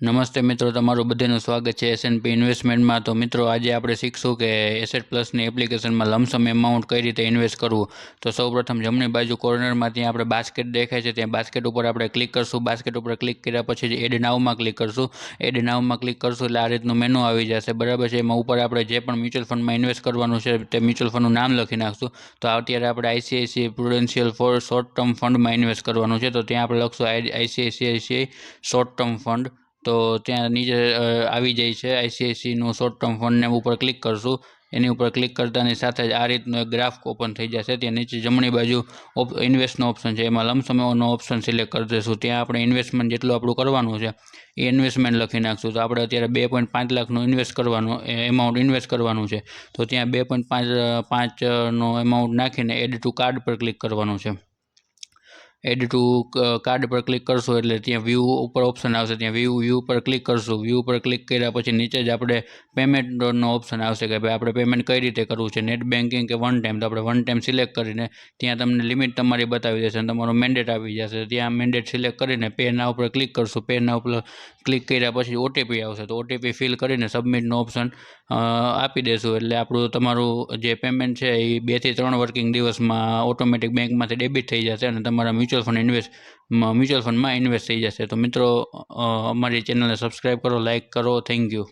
નમસ્તે મિત્રો, તમારું બધાનું સ્વાગત છે એસએનપી ઇન્વેસ્ટમેન્ટમાં તો મિત્રો, આજે આપણે શીખશું કે એસેટ પ્લસની એપ્લિકેશનમાં લમસમ એમાઉન્ટ કઈ રીતે ઇન્વેસ્ટ કરવું. તો સૌપ્રથમ જમણી બાજુ કોર્નરમાં ત્યાં આપણે બાસ્કેટ દેખાય છે. ત્યાં બાસ્કેટ ઉપર આપણે ક્લિક કરશું. બાસ્કેટ ઉપર ક્લિક કર્યા પછી એડ નાવમાં ક્લિક કરશું. એડ નાવમાં ક્લિક કરશું એટલે આ રીતનું મેનુ આવી જશે. બરાબર છે? એમાં ઉપર આપણે જે પણ મ્યુચ્યુઅલ ફંડમાં ઇન્વેસ્ટ કરવાનું છે, તે મ્યુચ્યુઅલ ફંડનું નામ લખી નાખશું. તો અત્યારે આપણે ICICI prudential for short term ફંડમાં ઇન્વેસ્ટ કરવાનું છે. તો ત્યાં આપણે લખશું આઈસીઆઈસીઆઈ શોર્ટ ટર્મ ફંડ તો ત્યાં નીચે આવી જાય છે. આઈસીઆઈસીનું શોર્ટ ટર્મ ફંડને ઉપર ક્લિક કરશું. એની ઉપર ક્લિક કરતાની સાથે જ આ રીતનો એક ગ્રાફ ઓપન થઈ જશે. ત્યાં નીચે જમણી બાજુ ઇન્વેસ્ટનો ઓપ્શન છે. એમાં લમસમનો ઓપ્શન સિલેક્ટ કરી દઈશું. ત્યાં આપણે ઇન્વેસ્ટમેન્ટ જેટલું આપણું કરવાનું છે, એ ઇન્વેસ્ટમેન્ટ લખી નાખશું. તો આપણે અત્યારે બે પોઈન્ટ પાંચ લાખનું ઇન્વેસ્ટ કરવાનું એમાઉન્ટ ઇન્વેસ્ટ કરવાનું છે. તો ત્યાં બે પોઈન્ટ પાંચ પાંચનો એમાઉન્ટ નાખીને એડ ટુ કાર્ડ પર ક્લિક કરવાનું છે. એડ ટુ કાર્ડ પર ક્લિક કરશો એટલે ત્યાં વ્યૂ ઉપર ઓપ્શન આવશે. ત્યાં વ્યૂ વ્યૂ પર ક્લિક કરશું. વ્યૂ પર ક્લિક કર્યા પછી નીચે જ આપણે પેમેન્ટનો ઓપ્શન આવશે કે ભાઈ આપણે પેમેન્ટ કઈ રીતે કરવું છે. નેટ બેન્કિંગ કે વન ટાઈમ તો આપણે વન ટાઈમ સિલેક્ટ કરીને ત્યાં તમને લિમિટ તમારી બતાવી દેશે અને તમારો મેન્ડેટ આવી જશે. ત્યાં મેન્ડેટ સિલેક્ટ કરીને પેના ઉપર ક્લિક કરશું. પેના ઉપર ક્લિક કર્યા પછી ઓટીપી આવશે. તો ઓટીપી ફિલ કરીને સબમિટનો ઓપ્શન આપી દેશું. એટલે આપણું તમારું જે પેમેન્ટ છે એ બેથી ત્રણ વર્કિંગ દિવસમાં ઓટોમેટિક બેંકમાંથી ડેબિટ થઈ જશે અને તમારા મ્યુચ્યુઅલ ફંડ ઇન્વેસ્ટ મ્યુચ્યુઅલ ફંડમાં ઇન્વેસ્ટ થઈ જશે. તો મિત્રો અમારી ચેનલને સબસ્ક્રાઈબ કરો, લાઇક કરો. Thank you.